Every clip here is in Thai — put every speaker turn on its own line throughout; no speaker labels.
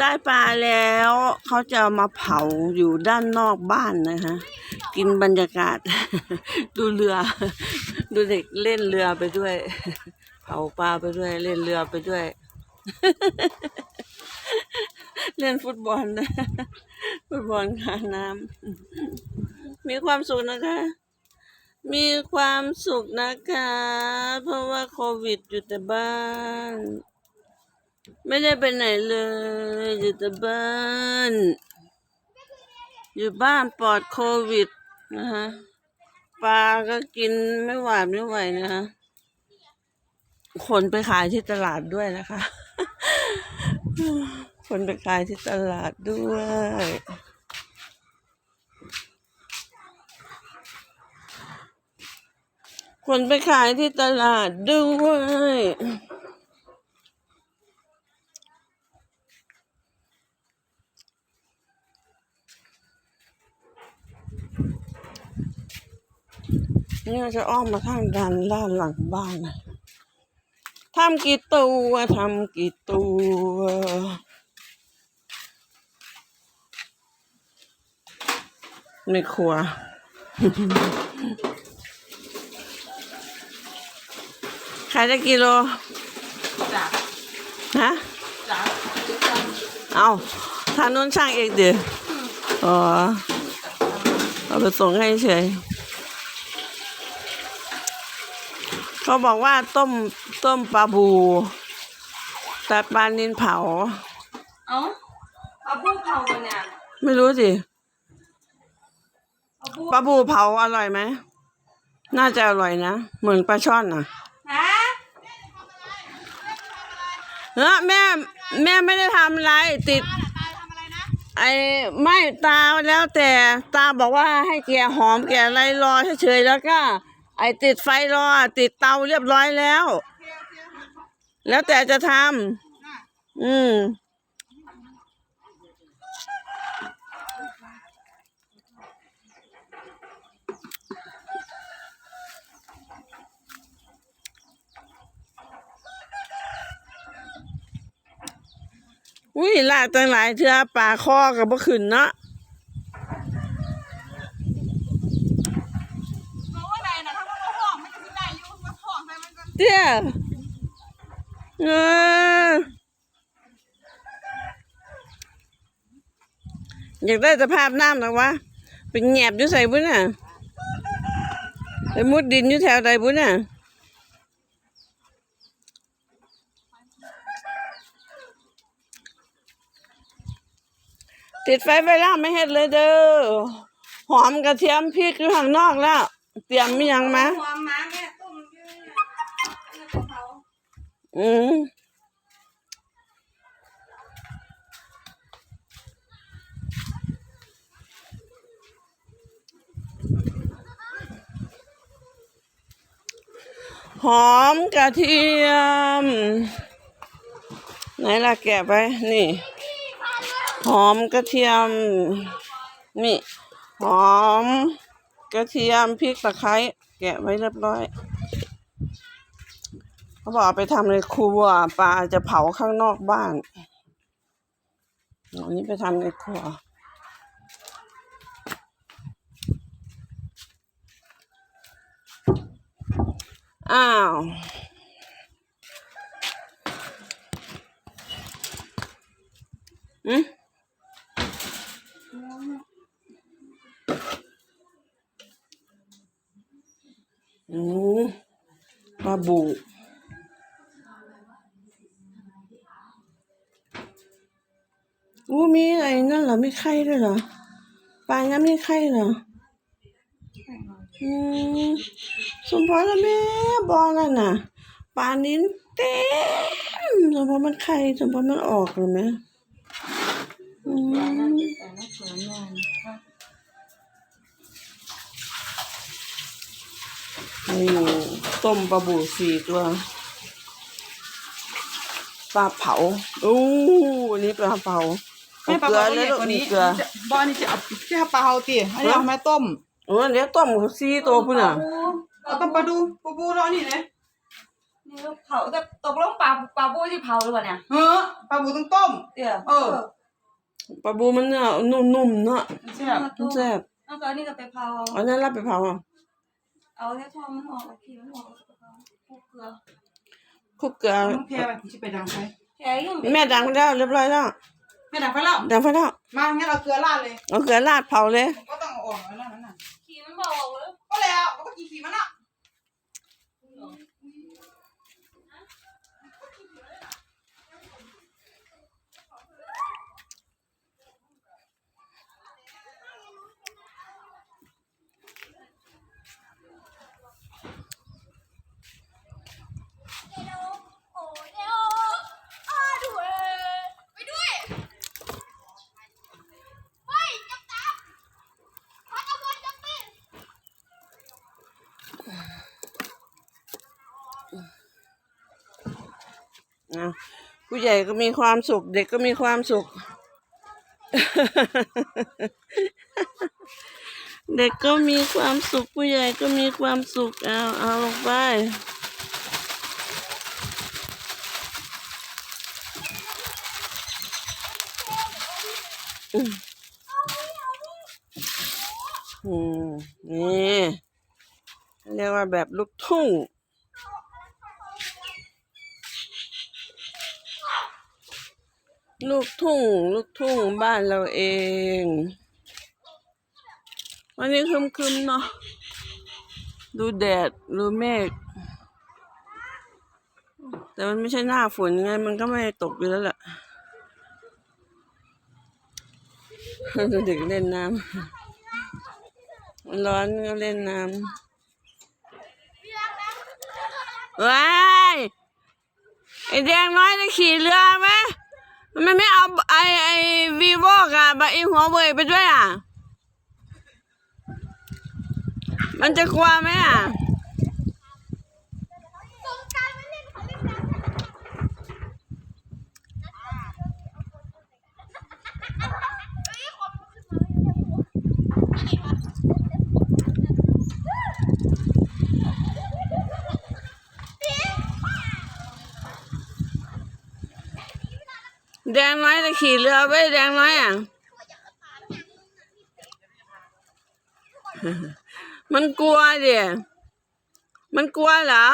ได้ปลาแล้ว เขาจะมาเผาอยู่ด้านนอกบ้านนะคะ กินบรรยากาศ ดูเรือ ดูเด็กเล่นเรือไปด้วย เผาปลาไปด้วยเล่นเรือไปด้วย เล่นฟุตบอลนะฟุตบอลคาน้ำมีความสุขนะคะมีความสุขนะคะ เพราะว่าโควิดอยู่แต่บ้าน ไม่ได้ไปไหนเลย อยู่แต่บ้าน อยู่บ้านปลอดโควิดนะคะปลาก็กินไม่หวานไม่ไหวนะคะคนไปขายที่ตลาดด้วยนะคะ คนไปขายที่ตลาดด้วยคนไปขายที่ตลาดด้วย นี่เราจะอ้อมมาทางด้านด้านหลังบ้านนะทำกี่ตัวทำกี่ตัวในครัวขายได้กิโล
จ้ะ
ฮะ
จ้ะ
เอาทางนู้นช่างเองเดี๋ยวอ๋อ เอาไปส่งให้เฉย เขาบอกว่าต้มต้มปลาบูแต่ปลานินเผา
เอ้าเอาพวกเผากันเนี่ย
ไม่รู้สิ
เอาพวก
ปลาบูเผาอร่อยไหมน่าจะอร่อยนะ เหมือนปลาช่อนอะ
ฮะ
เออแม่แม่ไม่ได้ทำอะไรติดไอ้ไม่ตาแล้วแต่ตาบอกว่าให้แกหอมแกอะไรรอเฉยๆแล้วก็ ไอ้ติดไฟรอ ติดเตาเรียบร้อยแล้ว แล้วแต่จะทำอืมอุ้ยลากตั้งหลายเทือป่าคอกับบ่ขึ้นเนาะ
รู้ว่าไหนนะถ้าว่าห้องมันจะสิได้อยู่ว่าห้องไปมันก็
เตี้ย เอออยากได้สภาพน้ำหรอวะเป็นแหนบอยู่ใส่บุ้นน่ะไปมุดดินอยู่แถวใดบุ้นน่ะติดไฟไปแล้วไม่เห็ดเลยเด้อหอมกระเทียมพริกอยู่ข้างนอกแล้ว เตรียมมียังมา
ความมา
อืมหอมกระเทียม ไหนล่ะแกะไป นี่ หอมกระเทียม นี่ หอม กระเทียมพริกตะไคร้แกะไว้เรียบร้อย เขาบอกเอาไปทำในครัวปลาจะเผาข้างนอกบ้านอันนี้ไปทำในครัวอ้าว อืมอืมปลาบู อู้มีอะไรนั่นเหรอมีไข่ด้วยเหรอปลาน้ำมีไข่เหรออืมสมพรล้วแม่บอนั่นน่ะปลานิ้นเต็มสมพรมันไข่สมพรมันออกเลยไหมอืม
นี่
ต้มปลาบูสี่ตัวปลาเผาอู้อันนี้ปลาเผา
แม่ปลา
เกลื
เผา
อ
ให
แล้
ญ่
ว
กว่านี้
มีเกลือ
บ้านนี้จะเอาแค่ปลาเผาตีอันนี้เอามาต้ม
เออเดี๋ยวต้มสี่ตัวพุ่นอะ
เอาต้มปลาดูปูปูรอนี่เลย
นี่ก็เผาแต่ตกลงปลาปลาบูที่เผาหรือเปล่าเนี่ย
เฮ้อปลาบูต้องต้ม
เดี๋ยว
เออ
ปลาบูมันเนื้อนุ่มๆเนาะ
ใช่บ
มันแซ่บ
แล้วก็อันนี้ก็ไปเผา
เอานั้นรับไปเผาอะ
เอาแค่ทองมันออกเอาขี้มันออกแล้วก็เผาพวกเกลือ
คลุกเกลือ
น้องแพรไปที่ไปดังไฟ
แค่ยัง
แม่ดังไปแล้วเรียบร้อยแล้ว
ไม่ดังไฟแล้ว
ดังไปแล้ว
มางั้นเราเกลือราดเลย
เอาเกลือราดเผาเลย
ก็ต้องเอาออกแล้วนั่นน่ะ
ขี้มันบอกเลย
ก็แล้วก็ต้องกินขี้มันอะ
อะ ผู้ใหญ่ก็มีความสุข เด็กก็มีความสุข เด็กก็มีความสุข ผู้ใหญ่ก็มีความสุขเอาเอาลงไปอืมอืมนี่เรียกว่าแบบลูกทุ่ง ลูกทุ่ง ลูกทุ่งบ้านเราเอง วันนี้คึมๆเนาะดูแดดดูเมฆแต่มันไม่ใช่หน้าฝนไง มันก็ไม่ตกอยู่แล้วแหละดูเด็กเล่นน้ำมันร้อนก็เล่นน้ำว้ายไอแดงน้อยจะขี่เรือไหม มันไม่เอาไอไอวีโวกับไอหัวเว่ยไปด้วยอะ มันจะกลัวไหมอะ งน้อยจะขี่เรือไปแดงน้อยอะ มันกลัวดิมันกลัวเหรอ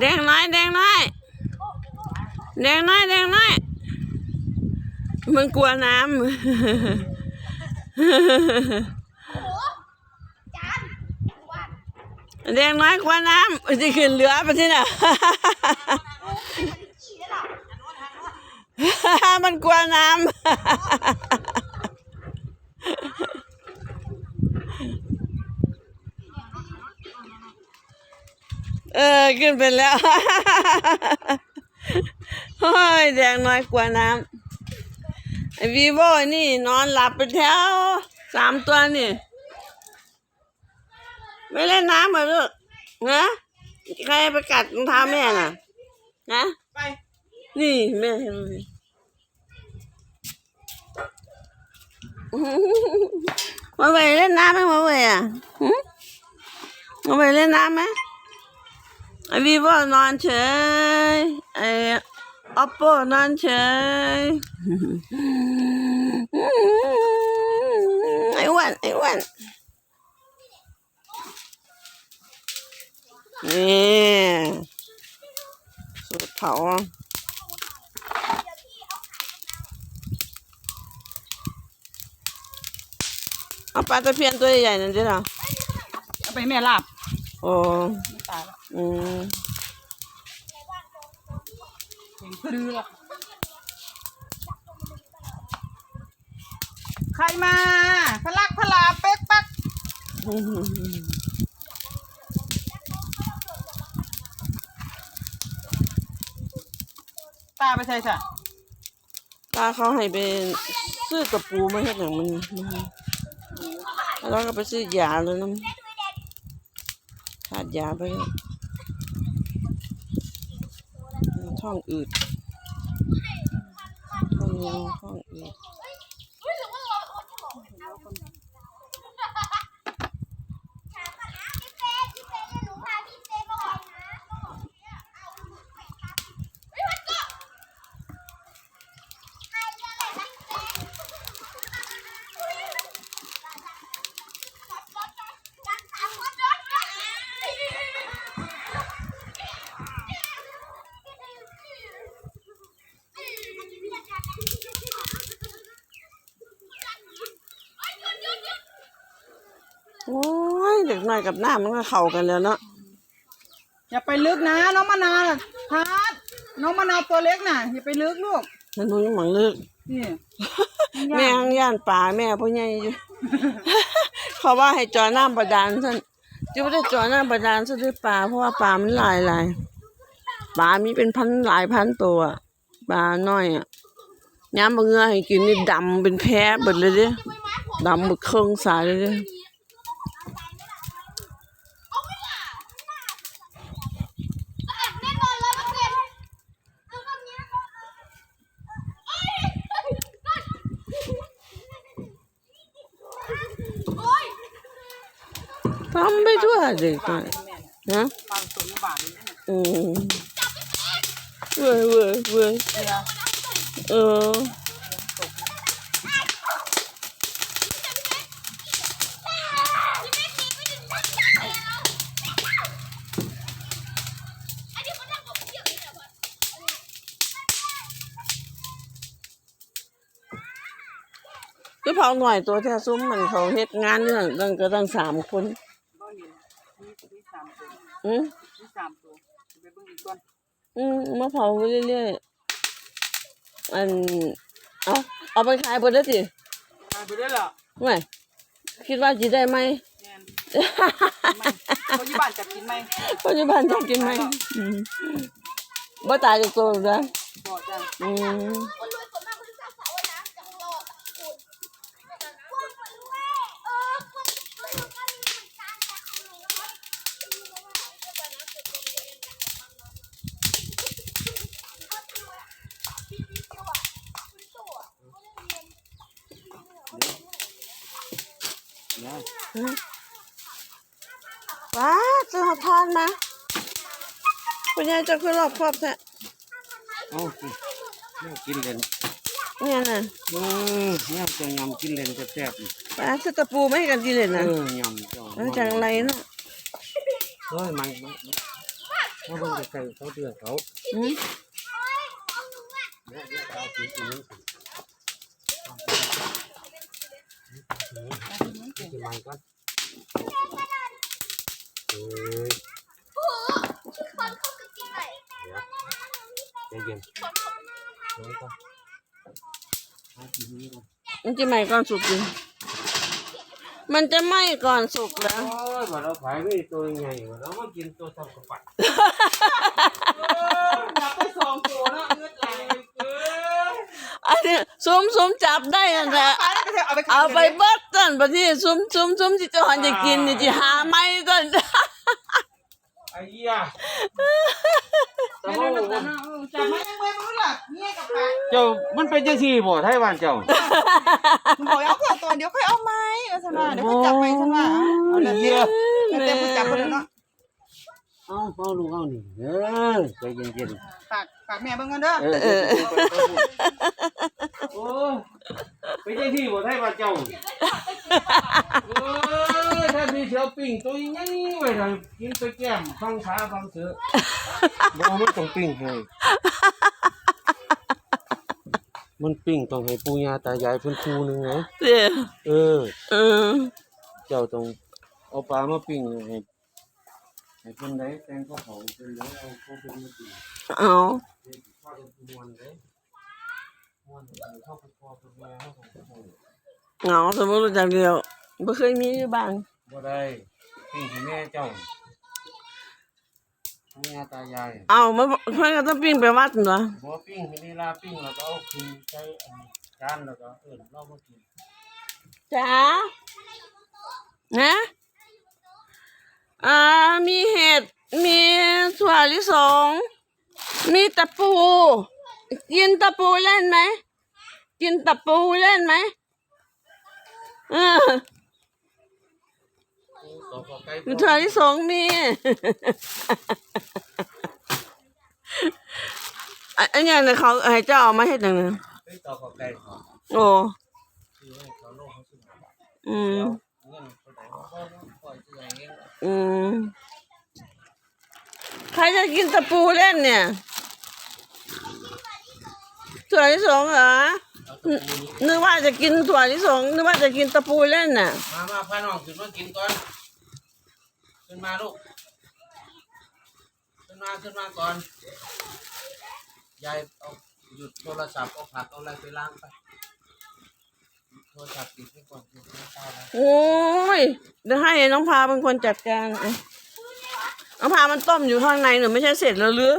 แดงน้อยแดงน้อยแดงน้อยแดงน้อยมันกลัวน้ำแดงน้อยกลัวน้ำจะขึ้นเรือไปที่น่ะมันกลัวน้ำ เออ ขึ้นไปแล้ว โอ้ย แดงน้อยกว่าน้ำไอวีโวนี่นอนหลับไปแถวสามตัวนี่ ไม่เล่นน้ำเหรอลูกนะใครไปกัดรองเท้าแม่น่ะ นะ
ไป
นี่แม่เห็นไหมมาไปเล่นน้ำไหมมาไปอะมาไปเล่นน้ำไหม ไอวีโวนอนเฉยไอออปโปนอนเฉยไอ้วันไอ้วันนี่สูตรเผาเอาปลาตะเพียนตัวใหญ่ๆนั่นใช่เหรอ
เอาไปแม่ลาบ
โอ้
ตายแล้ว
อืม
เือใครมา พลักพลาเป๊กปักตาไปใช่จ้ะ
ตาเขาให้ไปซื้อกระปูมาเฮ็ดหยังมันแล้วก็ไปซื้อยาแล้วน้ำขาดยาไป ท้องอืด โอ้ยเด็กน้อยกับหน้ามันก็เข้ากันแล้วเนาะ
อย่าไปลึกนะ น้องมะนาวน่ะพัดน้องมะนาวตัวเล็กน่ะ อย่าไปลึกลูก
มันรู้ยังหมังเลิก
นี่
แม่ยังย่านป่าแม่พ่อใหญ่อยู่ เขาว่าให้จอน้ำประดานท่านจะไม่ได้จอน้ำประดานซะด้วยปลาเพราะว่าปลามันหลายหลายปลามีเป็นพันหลายพันตัวอะปลาน้อยอะย้ำบางเงือให้กินนี่ดำเป็นแพ้เบิดเลยเด้ดำหมดเครื่องสายเลยเด้ทำไปทั่ว เด็กน้อยนะ
ปลาสมบาทนี่
อืมเว้ยเว้ยเว้ย
เอ
อคือเผาหน่อยตัวแท้ซุ้มมันเขาเฮ็ดงานเนี่ยตั้งก็ตั้งสามคน อืม
มีสามตัวไปเบิ่งอีกก่อน
อืมมาเผาไปเรื่อยๆ อัน เอาเอาไปขายเบิดแล้วสิ
มาไปได้แล้ว
ไม่คิดว่าสิได้ไหม
แม่นไม่เขาอยู่บ้านจับกินไหม
ปัจจุบันจะกินไหมอืมบ่ตายจากตัวหรอกนะ
บอกจ้ะ
อืมว้าเจะหาทาน มาคุณยายจะคือรอบครอบแท้
เอาสิแนวกินเล่น
เนี่ยน่ะ
เออแนวจะยำกินเล่นแซ่บๆนี่
ป้าสตะปูไม่ให้กันกินเลย
เอ
นะ
อยำเจ้า
มันจากอะไรเนาะ
เฮ้ยมันมันมันเขาเบิ่งไกลๆเขาเดือดเขา
อืม
เนี่ยเนี่ยเอากินกิน นี่สิกินมันก่อนเอ้ยเดี๋ยวใจเย็นเดี๋ยวก่อนเอากินนี่ก่อน
มันจะไหม้ก่อนสุกจริงมันจะไหม้ก่อนสุกแล้ว
โอ้ยว่าเราขายไม่ตัวใหญ่ว่าเรามากินตัวทำกระปัด
จับไปสองตัวเนาะเงือดไหลเออ
อันนี้ซุ้มซุ้มจับได้นั่นแหละ
ปลาแล้วก็เถอะเอาไป
เอาไปเบิดต้นบัดนี้ซุ้มซุ้มซุ้มที่เจ้าหันจะกินนี่จะหาไม้ต้น
ไอ้ เหี้ย
ไม่ได้มาแต่เนาะเออจับมายังไงมึงล่ะเนี่ยกับปลา
เจ้ามันเป็นจังซี่บ่ไทยบ้านเจ้า
มึงบอกเอาเถอะตัวเดี๋ยวค่อยเอาไม้เออสนะเดี๋ยวค่อยจับไปสนะเอาเลยเดี๋ยวเดี๋ยวมึงจับไปเลยเนาะ
เอาเอาลูกเอานี่เออใจเย็น
ฝากฝากแม่เบิ่งกันเด้อ
ๆเออโอ้ยเป็นจังซี่บ่ไทยบ้านเจ้าโอ้ยถ้ามีเสียวปิ้งตัวใหญ่ไว้ให้กินไปแก้มฟังขาฟังเสือบ่มันต้องปิ้งให้มันปิ้งต้องให้ปู่ย่าตายายเพิ่นคู่หนึงนะ
เด้อ
เออ
เออ
เจ้าต้องเอาปลามาปิ้งให้ ให้เพิ่นได้แต่งข้าวเผาเพิ่นแล้วเอาเขาเป็นมาปิ้ง
เอา
เฮ็ดข้าวเป็นมวนเด้มวนเข้าไปพอไปแม่เฮาของเขา
เหงาสมมติรู้จักเดียวบ่เคยมีอยู่บ้าน
บ่ได้ปิ้งให้แม่เจ้ามีอาตายาย
เอามาเพื่อนก็ต้องปิ้งไปวัดเหรอ
บัวปิ้งมีนี่ลาปิ้งแล้วก็เอาขึ้นใช้อันนี้จานแล้วก็เอิ้นเรามากิน
จ๋านะ อ่ามีเห็ด มีถั่วลิสง มีตะปู กินตะปูเล่นไหม กินตะปูเล่นไหมเออ
ต่อก็ไก่
มีถั่วลิสงมีอันอันนี้เนี่ยเขาให้เจ้าเอามาเฮ็ดหนึ่งนะ
ไปต่อก็ไก่ขอ
โอ้
ซื้อให้เขาโลกเขาซื้อม
อืมใครจะกินตะปูเล่นเนี่ยถั่วลิสงเหรอ
เอาตะ
นึกว่าจะกินถั่วลิสง นึกว่าจะกินตะปูเล่นน่ะ
มามาพาน้องขึ้นมากินก่อน ขึ้นมาลูก ขึ้นมาขึ้นมาก่อน ยายเอาหยุดโทรศัพท์เอาผักเอาอะไรไปล้างไป โทรศัพท์ติดไว้ก่อนเดี๋ยวไม่ได้แล้ว
โอ้ยเดี๋ยวให้น้องพาเป็นคนจัดการอะน้องพามันต้มอยู่ข้างในหนูไม่ใช่เสร็จแล้วหรือ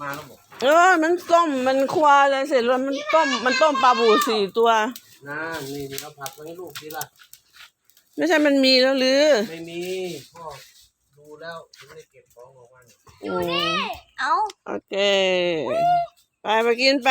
มาแล้วบอก
เออ มันต้ม มันควาเลยเสร็จแล้วมันต้ม มันต้มปลาบูสี่ตัว
นะนี่นี่เอาผักไว้ให้ลูกดีละ
ไม่ใช่มันมีแล้วหรือ
ไม่มีพ่อดูแล้วถึงได้เก็บของออกมาเนี่ย
อืม
เอา
โอเค ไปไปกินไป